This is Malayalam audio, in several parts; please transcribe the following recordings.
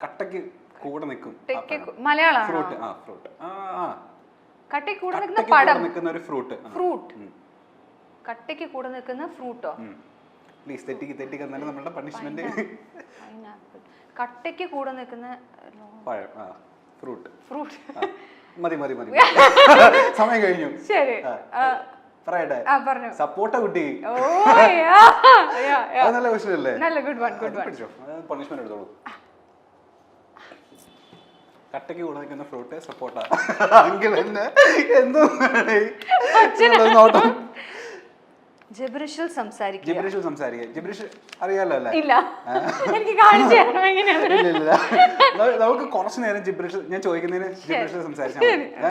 കട്ടയ്ക്ക് കൂടെ നിൽക്കും കു- ഫ്രൂട്ട് ആ ഫ്രൂട്ട്. കട്ടയ്ക്ക് കൂടെ നിൽക്കുന്ന പടം നിൽക്കുന്ന ഒരു ഫ്രൂട്ട്. ഫ്രൂട്ട്. കട്ടയ്ക്ക് കൂടെ നിൽക്കുന്ന ഫ്രൂട്ടോ? പ്ലീസ് തെറ്റിക്ക് തെറ്റിക്ക് എന്നാലും നമ്മുടെ പണിഷ്മെന്റ് കട്ടയ്ക്ക് കൂടെ നിൽക്കുന്ന പഴം ഫ്രൂട്ട്. ഫ്രൂട്ട്. മതി മതി മതി. സമയം കഴിഞ്ഞു. ശരി. പറയട്ടെ സപ്പോർട്ട കുട്ടി. നല്ല ക്വസ്റ്റ്യൻ അല്ലേ? നല്ല good one good one punishment എടുത്തോളൂ. കട്ടയ്ക്ക് കൂടെ നിൽക്കുന്ന ഫ്രൂട്ട് സപ്പോർട്ടാണ് അങ്കിൾ എന്നെ എന്തോ നോട്ടം. ജബറിഷിൽ സംസാരിക്കുക. ജിബ്രിഷ് സംസാരിക്കുക. ജിബ്രിഷ് അറിയാലോ അല്ലേ? ഇല്ല. എനിക്ക് കാണിച്ചു ഇല്ല ഇല്ല നമുക്ക് കുറച്ച് നേരം ജിബ്രിഷ് ഞാൻ ചോദിക്കുന്നതിന് ജിബ്രിഷ് സംസാരിച്ചാൽ മതി. ഏ?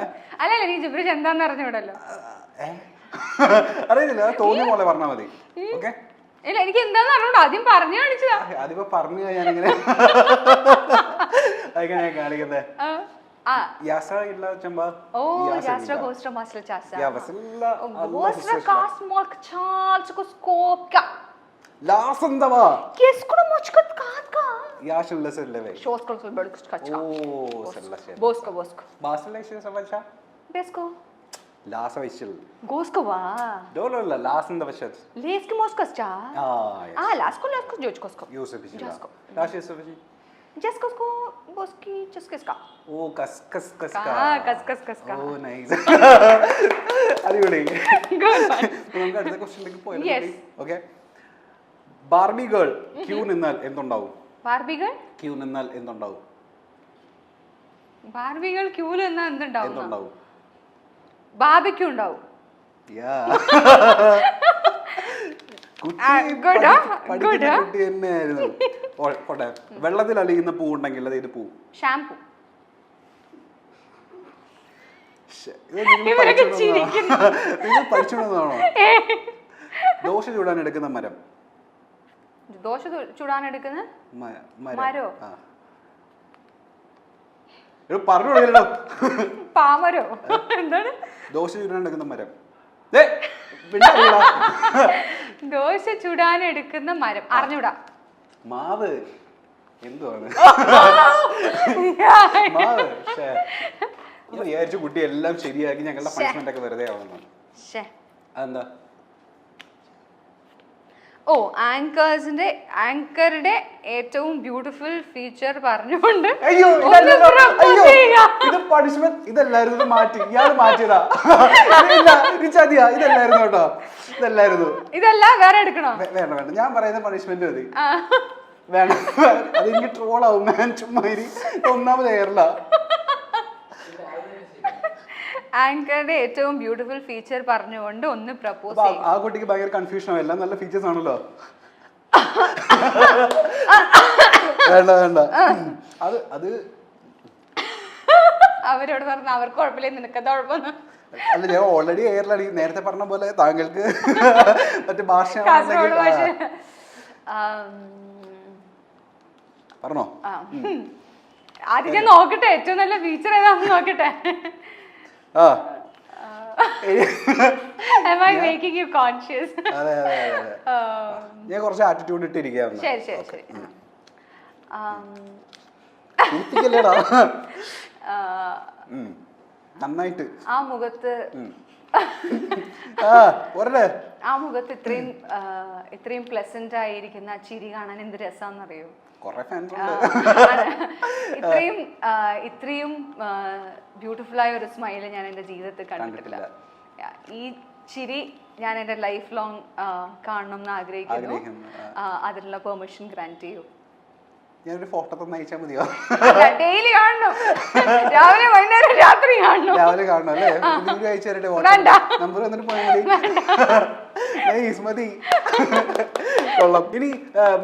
നീ ജബറിഷ് എന്താന്ന് അറിഞ്ഞൂടല്ലോ ഏ? തോന്നിയ പോലെ പറഞ്ഞാൽ മതി. ഓക്കെ? ഇല്ല എനിക്ക് എന്താന്ന് അറിഞ്ഞൂടാ ആദ്യം പറഞ്ഞു കാണിച്ചതാ. അതിപ്പോ പറഞ്ഞു ఎక్కడ అడిగిందే యాసా ఇట్లా చంబా ఓ యాస్ట్రా గోస్ట్రా మసలు చేస్తా యా వసల్లా గోస్ట్రా కాస్మోల్క్ చాల్చుకు స్కోప్ కా లాసందవా కేస్కుడు ముచ్చుకత్ కాద్ కా యా షల్ల సెల్లవే షోస్ కొల్ సల్ బడుకు కచ్చా ఓ సెల్ల సెల్ బోస్కో బోస్కో బాసల ఇష సమల్షా బేస్కో లాస విషల్ గోస్కోవా డోలోల లాసంద విషల్ లేస్కి మోస్కస్చా ఆ ఆ లాస్కో లాస్కో జోజ్కోస్కో యూసఫ్ విషల్ లాస యూసఫ్ విషల్ జస్కోస్కో Jaskosko Boski Cheskiska. ഓ കസ് കസ് കസ് Ah, kas kas kas ഓ ka. നൈസ് അടിപൊളി Good one. നമുക്ക് അടുത്ത ക്വസ്റ്റ്യനിലേക്ക്. പോയാലോ ഓക്കെ ബാർബി ഗേൾ ക്യൂ നിന്നാൽ എന്തുണ്ടാവും? ഗേൾ ക്യൂ നിന്നാൽ എന്തുണ്ടാവും? ബാർബികൾ ക്യൂൽ എന്നാ എന്തുണ്ടാവും? എന്തുണ്ടാവും? ബാബയ്ക്കും ഉണ്ടാവും. കുട്ടി ആ, good ആ? പഠി- പഠിക്കുന്ന good ആ? കുട്ടി തന്നെയായിരുന്നു ഓ- പോട്ടെ വെള്ളത്തിൽ അലിയുന്ന പൂ ഉണ്ടെങ്കിൽ അത് ഇത് പൂ ഷാംപൂ നിങ്ങൾ? നിങ്ങൾ ദോശ ചൂടാൻ എടുക്കുന്ന മരം. ദോശ ചൂടാൻ എടുക്കുന്ന മരോ? പറഞ്ഞു പാമരോ? എന്താണ്? ദോശ ചൂടാൻ എടുക്കുന്ന മരം. ദോശ ചുടാൻ എടുക്കുന്ന മരം. അറിഞ്ഞൂടാ മാവ്. എന്തുവാണ്? മാവ്. വിചാരിച്ചു കുട്ടി എല്ലാം ശരിയാക്കി ഞങ്ങളുടെ പണിഷ്മെന്റ് ഒക്കെ വെറുതെ ആവുന്നു. അതെന്താ? ഓ ആങ്കേഴ്സിന്റെ ആങ്കറുടെ ഏറ്റവും ബ്യൂട്ടിഫുൾ ഫീച്ചർ പറഞ്ഞുകൊണ്ട് അയ്യോ ഇതല്ലല്ലോ. അയ്യോ ഇത് പണിഷ്മെന്റ് ഇതല്ലായിരുന്നു ഇത് മാറ്റി. ഇയാൾ മാറ്റിയതാ. ഇല്ല ഇത് ചതിയാ ഇതല്ലായിരുന്നു കേട്ടോ. ഇതല്ലായിരുന്നു. ഇതല്ല വേറെ എടുക്കണോ? വേ- വേണ്ട വേണ്ട. ഞാൻ പറയുന്ന പണിഷ്മെന്റ് മതി. ആ. വേണ്ട അത് എനിക്ക് ട്രോളാവും ഞാൻ ചുമ്മാ ഇരി. ഒന്നാമത് ഏറില്ല ആങ്കറുടെ ഏറ്റവും ബ്യൂട്ടിഫുൾ ഫീച്ചർ പറഞ്ഞുകൊണ്ട് ഒന്ന് പ്രപ്പോസ് ചെയ്യും. ആ- കുട്ടിക്ക് ഭയങ്കര കൺഫ്യൂഷൻ ആവും. എല്ലാം നല്ല ഫീച്ചേഴ്സ് ആണല്ലോ. വേണ്ട വേണ്ട. അത് അത് അവരോട് പറഞ്ഞ അവർക്ക് കുഴപ്പമില്ല കുഴപ്പമൊന്നും? അല്ല ഞാൻ ഓൾറെഡി എയറിലാണ് ഈ നേരത്തെ പറഞ്ഞ പോലെ താങ്കൾക്ക് മറ്റു ഭാഷ പറഞ്ഞോ? ആദ്യം ഞാൻ നോക്കട്ടെ ഏറ്റവും നല്ല ഫീച്ചർ ഏതാണെന്ന് നോക്കട്ടെ. ആ. Am I making you conscious? അതെ അതെ അതെ അതെ. ആം, ഞാൻ കുറച്ച് ആറ്റിറ്റ്യൂഡ് ഇട്ടിരിക്കുകയാണ് ശരി ശരി ശരി. ആം, ചിരിപ്പിക്കല്ലേടാ ആ, ഉം. നന്നായിട്ട്. ആ മുഖത്ത് ആ ആ മുഖത്ത് ഇത്രയും ആ, ഇത്രയും പ്ലസന്റ് ആയിരിക്കുന്ന ആ ചിരി കാണാൻ എന്ത് രസാന്നറിയോ? കൊറേ ഫാൻസ് ഉണ്ട്. ഇത്രയും ഇത്രയും ബ്യൂട്ടിഫുൾ ആയ ഒരു സ്മൈൽ ഞാൻ എന്റെ ജീവിതത്തിൽ കണ്ടിട്ടില്ല. ഈ ചിരി ഞാൻ എന്റെ ലൈഫ് ലോങ് കാണണം എന്ന് ആഗ്രഹിക്കുന്നു. ആഗ്രഹിക്കുന്നു, അതിനുള്ള പെർമിഷൻ ഗ്രാന്റ് ചെയ്യൂ. ഞാനൊരു ഫോട്ടോ തന്നെ അയച്ചാൽ മതിയോ? ഡെയിലി കാണണം. രാവിലെ വൈകുന്നേരം രാത്രി കാണണം. രാവിലെ കാണണം അല്ലേ? വീഡിയോ അയച്ചു തരട്ടെ നമ്പർ വന്നിട്ട് പോയാൽ മതി. കൊള്ളാം. ഇനി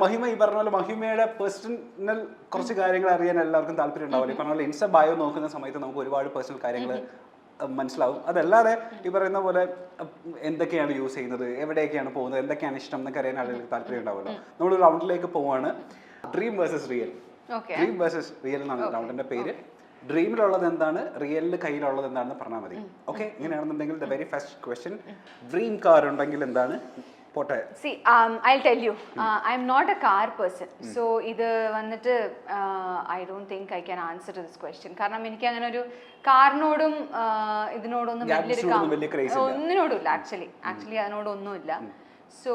മഹിമ ഈ പറഞ്ഞ പോലെ മഹിമയുടെ പേഴ്സണൽ കുറച്ച് കാര്യങ്ങൾ അറിയാൻ എല്ലാവർക്കും താല്പര്യം ഉണ്ടാവില്ല? ഈ പറഞ്ഞ പോലെ ഇൻസ്റ്റ ബയോ നോക്കുന്ന സമയത്ത് നമുക്ക് ഒരുപാട് പേഴ്സണൽ കാര്യങ്ങൾ മനസ്സിലാവും. അതല്ലാതെ ഈ പറയുന്ന പോലെ എന്തൊക്കെയാണ് യൂസ് ചെയ്യുന്നത്? എവിടെയൊക്കെയാണ് പോകുന്നത്? എന്തൊക്കെയാണ് ഇഷ്ടം? എന്നൊക്കെ അറിയാൻ ആളുകൾക്ക് താല്പര്യം ഉണ്ടാവുമല്ലോ. നമ്മൾ റൗണ്ടിലേക്ക് പോവാണ്. Dream versus real dream versus real എന്നാണ് റൗണ്ടിന്റെ പേര്. ഡ്രീമിലുള്ളത് എന്താണ്? റിയലിൽ കയ്യിലുള്ളത് എന്താണെന്ന് പറഞ്ഞാൽ മതി. Okay ഇങ്ങനെയാണെന്നുണ്ടെങ്കിൽ the very first question dream car ഉണ്ടെങ്കിൽ എന്താണ്? പോട്ടെ. See I tell you I'm not a car person so ഇത് വന്നിട്ട് I don't think I can answer this question കാരണം എനിക്ക് അങ്ങനെ ഒരു കാറിനോടും uh, ഇതിനോടൊന്നും വലിയൊരു Gadgetsനോടൊന്നും കാ- വലിയ craze ഒന്നിനോടും ഇല്ല ആക്ച്വലി ആക്ച്വലി അതിനോടൊന്നുമില്ല. സോ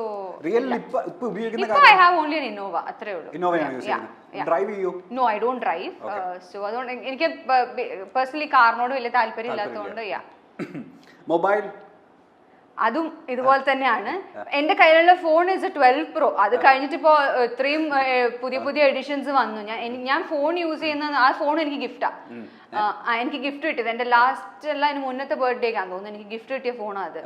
ഇപ്പൊ ഐ ഹാവ് ഓൺലി ഇന്നോവ അത്രേ ഉള്ളൂ. ഡ്രൈവ് ചെയ്യോ? No I don't drive so അതുകൊണ്ട് എനിക്ക് പേഴ്സണലി കാറിനോട് വലിയ താല്പര്യം ഇല്ലാത്തതുകൊണ്ട് യാ മൊബൈൽ അതും ഇതുപോലെ തന്നെയാണ്. എന്റെ കയ്യിലുള്ള ഫോൺ ഇസ് ട്വൽവ് പ്രോ അത് കഴിഞ്ഞിട്ട് ഇപ്പോ ഇത്രയും പുതിയ പുതിയ എഡിഷൻസ് വന്നു. ഞാൻ ഞാൻ ഫോൺ യൂസ് ചെയ്യുന്ന ആ ഫോൺ എനിക്ക് ഗിഫ്റ്റാ എനിക്ക് ഗിഫ്റ്റ് കിട്ടിയത്. എന്റെ ലാസ്റ്റ് അല്ല അതിന് മുന്നത്തെ ബർത്ത്ഡേക്കാന്ന് തോന്നുന്നു. എനിക്ക് ഗിഫ്റ്റ് കിട്ടിയ ഫോണാണ് അത്.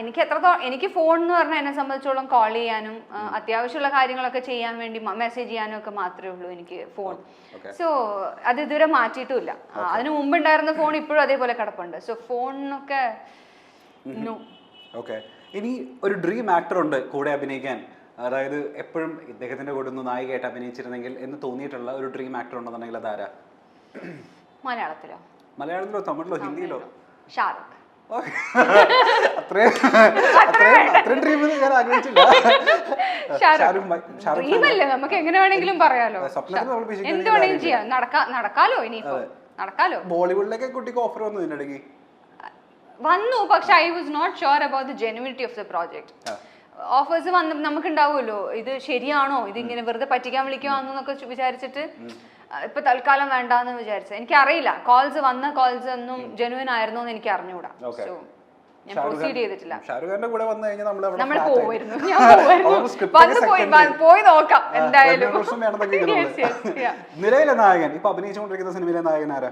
എനിക്ക് എത്രത്തോളം എനിക്ക് ഫോൺ എന്ന് പറഞ്ഞാൽ എന്നെ സംബന്ധിച്ചോളം കോൾ ചെയ്യാനും അത്യാവശ്യമുള്ള കാര്യങ്ങളൊക്കെ ചെയ്യാൻ വേണ്ടി മെസ്സേജ് ചെയ്യാനും ഒക്കെ മാത്രമേ ഉള്ളൂ എനിക്ക് ഫോൺ സോ അത് ഇതുവരെ മാറ്റിയിട്ടുമില്ല അതിനു മുമ്പ് ഉണ്ടായിരുന്ന ഫോൺ ഇപ്പോഴും അതേപോലെ കിടപ്പുണ്ട്. സോ ഫോണിനൊക്കെ ഓക്കെ ഇനി ഒരു ഡ്രീം ആക്ടർ ഉണ്ട് കൂടെ അഭിനയിക്കാൻ. അതായത് എപ്പോഴും ഇദ്ദേഹത്തിന്റെ കൂടെ ഒന്ന് നായികയായിട്ട് അഭിനയിച്ചിരുന്നെങ്കിൽ എന്ന് തോന്നിയിട്ടുള്ള ഒരു ഡ്രീം ആക്ടർ ഉണ്ടെന്നുണ്ടെങ്കിൽ അതാരാ മലയാളത്തിലോ? മലയാളത്തിലോ തമിഴിലോ ഹിന്ദിയിലോ? ഷാറുഖ്. നമുക്ക് എങ്ങനെ വേണമെങ്കിലും പറയാലോ. എന്ത് വേണമെങ്കിലും ചെയ്യാം? നടക്കാ നടക്കാലോ ഇനിയിപ്പോ? നടക്കാലോ? ബോളിവുഡിലേക്ക് കുട്ടിക്ക് ഓഫർ വന്നു ഇതിനിടയ്ക്ക്? വന്നു പക്ഷെ I was not sure about the genuinity of the project offers വന്ന് നമുക്ക് ഉണ്ടാവുമല്ലോ ഇത് ശരിയാണോ ഇത് ഇങ്ങനെ വെറുതെ പറ്റിക്കാൻ വിളിക്കുവാന്നൊക്കെ എന്നൊക്കെ വിചാരിച്ചിട്ട് ഇപ്പൊ തൽക്കാലം വേണ്ടാന്ന് വിചാരിച്ചു. എനിക്കറിയില്ല കോൾസ് വന്ന കോൾസ് ഒന്നും ജെനുവിൻ ആയിരുന്നോ എന്ന് എനിക്ക് അറിഞ്ഞുകൂടാ നിലയിലെ സോ ഞാൻ പ്രൊസീഡ് ചെയ്തിട്ടില്ല. കൂടെ വന്നു കഴിഞ്ഞാൽ നമ്മൾ ഞാൻ പോയി നോക്കാം എന്തായാലും. നിലവിലെ നായകൻ ഇപ്പൊ അഭിനയിച്ചുകൊണ്ടിരിക്കുന്ന സിനിമയിലെ നായകൻ ആരാ?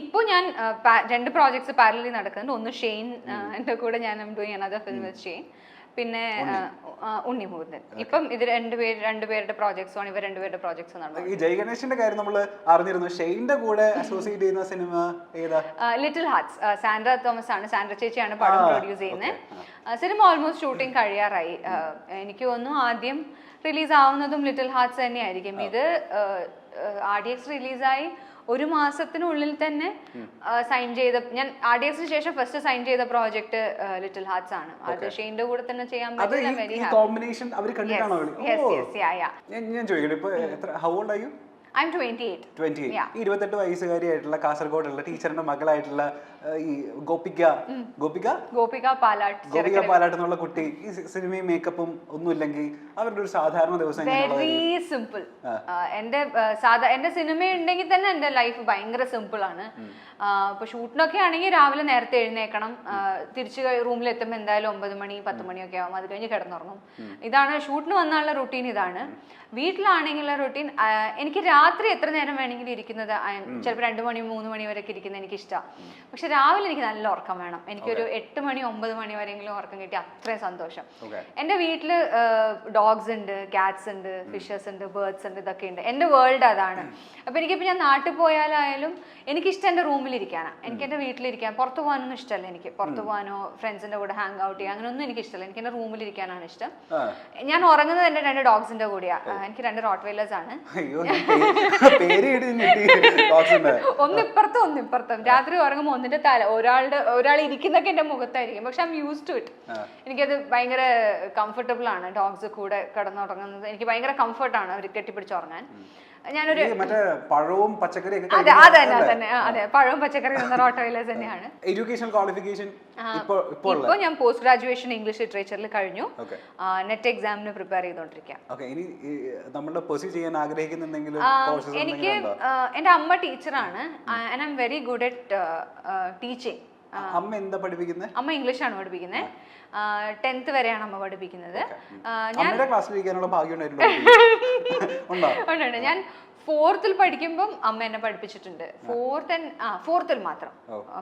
ഇപ്പൊ ഞാൻ രണ്ട് പ്രോജക്ട്സ് പാരലി നടക്കുന്നുണ്ട്. ഒന്ന് ഷെയ്ൻ എന്റെ കൂടെ ഞാൻ doing another film with Shane. പിന്നെ ഉണ്ണി. മുകുന്ദൻ ഇപ്പം ഇത് രണ്ടുപേര് രണ്ടുപേരുടെ പ്രോജക്ട്സ് ആണ്. ഇവർ രണ്ടുപേരുടെ പ്രോജക്ട്സ് നടന്നത്. ഈ ജയ് ഗണേഷിന്റെ കാര്യം നമ്മൾ അറിഞ്ഞിരുന്നു. ഷെയ്ന്റെ കൂടെ അസോസിയേറ്റ് ചെയ്യുന്ന സിനിമ ഏതാ? ലിറ്റിൽ ഹാർട്സ് സാൻഡ്ര തോമസ് ആണ്. സാൻഡ്ര ചേച്ചിയാണ് പടം പ്രൊഡ്യൂസ് ചെയ്യുന്നത്. സിനിമ ഓൾമോസ്റ്റ് ഷൂട്ടിംഗ് കഴിയാറായി. എനിക്ക് തോന്നുന്നു ആദ്യം റിലീസ് ആവുന്നതും ലിറ്റിൽ ഹാർട്സ് തന്നെയായിരിക്കും. ഇത് ആർ ഡി എക്സ് റിലീസായി ഒരു മാസത്തിനുള്ളിൽ തന്നെ സൈൻ ചെയ്ത ഞാൻ ആർ ഡി എക്സിന് ശേഷം ഫസ്റ്റ് സൈൻ ചെയ്ത പ്രോജക്ട് ലിറ്റിൽ ഹാർട്സ് ആണ്. അത് ഷെയിന്റെ കൂടെ തന്നെ ചെയ്യാൻ പറ്റുന്ന വെരി ഹാപ്പി കോമ്പിനേഷൻ അവർ കണ്ടിട്ടാണോ ഞാൻ ചോദിക്കട്ടെ ഇപ്പൊ how old am twenty eight ഇരുപത്തെട്ട് വയസ്സുകാരിയായിട്ടുള്ള കാസർഗോഡുള്ള ടീച്ചറിന്റെ മകളായിട്ടുള്ള ഈ ഗോപിക. ഗോപിക? ഗോപിക പാലാട്ട് ഗോപിക പാലാട്ട് എന്നുള്ള കുട്ടി. ഈ സിനിമയും മേക്കപ്പും ഒന്നും ഇല്ലെങ്കിൽ അവരുടെ ഒരു സാധാരണ ദിവസം? വെരി സിമ്പിൾ എന്റെ സാധാ എന്റെ സിനിമ ഉണ്ടെങ്കിൽ തന്നെ എന്റെ ലൈഫ് ഭയങ്കര സിമ്പിൾ ആണ്. ഇപ്പൊ ഷൂട്ടിനൊക്കെ ആണെങ്കിൽ രാവിലെ നേരത്തെ എഴുന്നേക്കണം. തിരിച്ചു റൂമിൽ എത്തുമ്പോൾ എന്തായാലും ഒമ്പത് മണി പത്ത് മണിയൊക്കെ ആവും. അത് കഴിഞ്ഞ് കിടന്നുറങ്ങും. ഇതാണ് ഷൂട്ടിന് വന്നുള്ള റുട്ടീൻ ഇതാണ്. വീട്ടിലാണെങ്കിലുള്ള റുട്ടീൻ എനിക്ക് രാത്രി എത്ര നേരം വേണമെങ്കിലും ഇരിക്കുന്നത്? ചിലപ്പോൾ രണ്ട് മണി മൂന്ന് മണി വരെയൊക്കെ ഇരിക്കുന്നത് എനിക്ക് ഇഷ്ടമാണ് പക്ഷെ രാവിലെ എനിക്ക് നല്ല ഉറക്കം വേണം. എനിക്കൊരു എട്ട് മണി ഒമ്പത് മണി വരെയെങ്കിലും ഉറക്കം കിട്ടി അത്രയും സന്തോഷം. എന്റെ വീട്ടിൽ ഡോഗ്സ് ഉണ്ട് കാറ്റ്സ് ഉണ്ട് ഫിഷസ് ഉണ്ട് ബേർഡ്സ് ഉണ്ട് ഇതൊക്കെ ഉണ്ട്. എന്റെ വേൾഡ് അതാണ്. അപ്പോൾ എനിക്കിപ്പോൾ ഞാൻ നാട്ടിൽ പോയാലായാലും എനിക്കിഷ്ടം എന്റെ റൂമിലിരിക്കാനാണ് എനിക്ക് എന്റെ വീട്ടിലിരിക്കാൻ പുറത്തു പോകാനൊന്നും ഇഷ്ടമല്ല എനിക്ക്. പുറത്തു പോകാനോ ഫ്രണ്ട്സിന്റെ കൂടെ ഹാങ് ഔട്ട് ചെയ്യാൻ അങ്ങനെയൊന്നും എനിക്ക് ഇഷ്ടമല്ല എനിക്ക് എന്റെ റൂമിലിരിക്കാനാണ് ഇഷ്ടം. ഞാൻ ഉറങ്ങുന്നത് എന്റെ രണ്ട് ഡോഗ്സിന്റെ കൂടെയാണ് എനിക്ക് രണ്ട് റോട്ട് വെയിലേഴ്സ് ആണ് പേര് ഒന്നിപ്പുറത്തും ഞെട്ടി ഡോഗ്സിന്റെ ഒന്ന് ഇപ്പുറത്തും ഒന്ന് ഇപ്പുറത്തും. രാത്രി ഉറങ്ങുമ്പോൾ ഒന്നിന്റെ തല ഒരാളുടെ ഒരാൾ ഇരിക്കുന്നൊക്കെ എന്റെ മുഖത്തായിരിക്കും. പക്ഷെ ഐ യൂസ് ടു ഇറ്റ് എനിക്കത് ഭയങ്കര കംഫർട്ടബിൾ ആണ്. ഡോഗ്സ് കൂടെ കിടന്നുറങ്ങുന്നത്. എനിക്ക് ഭയങ്കര കംഫർട്ടാണ് അവർ കെട്ടിപ്പിടിച്ചുറങ്ങാൻ ഞാനൊരു മറ്റേ പഴവും പച്ചക്കറിയൊക്കെ അതെ അതെ തന്നെ അതെ പഴവും പച്ചക്കറി എന്ന റോട്ടോയിലേഴ്സ് തന്നെയാണ്. എഡ്യൂക്കേഷൻ ക്വാളിഫിക്കേഷൻ ഇപ്പൊ ഇപ്പൊ ഇപ്പോൾ ഞാൻ പോസ്റ്റ് ഗ്രാജുവേഷൻ ഇംഗ്ലീഷ് ലിറ്ററേച്ചറിൽ കഴിഞ്ഞു. നെറ്റ് എക്സാമിന് പ്രിപ്പയർ ചെയ്തുകൊണ്ടിരിക്കുക ഓക്കെ ഇനി നമ്മൾ പെർസ്യൂ ചെയ്യാൻ ആഗ്രഹിക്കുന്നുണ്ടെങ്കിൽ എനിക്ക് എന്റെ എന്റെ അമ്മ ടീച്ചറാണ് and I am very good at teaching അമ്മ എന്താ പഠിപ്പിക്കുന്നത് അമ്മ ഇംഗ്ലീഷ് ആണ് പഠിപ്പിക്കുന്നത് ടെൻത്ത് വരെയാണ് അമ്മ പഠിപ്പിക്കുന്നത്. ഞാൻ ക്ലാസ്സിലിരിക്കാനുള്ള ഭാഗ്യം ഉണ്ടായിട്ടുണ്ടോ. ഞാൻ ഫോർത്തിൽ പഠിക്കുമ്പം അമ്മ എന്നെ പഠിപ്പിച്ചിട്ടുണ്ട്. ഫോർത്ത് ആ ഫോർത്തിൽ മാത്രം.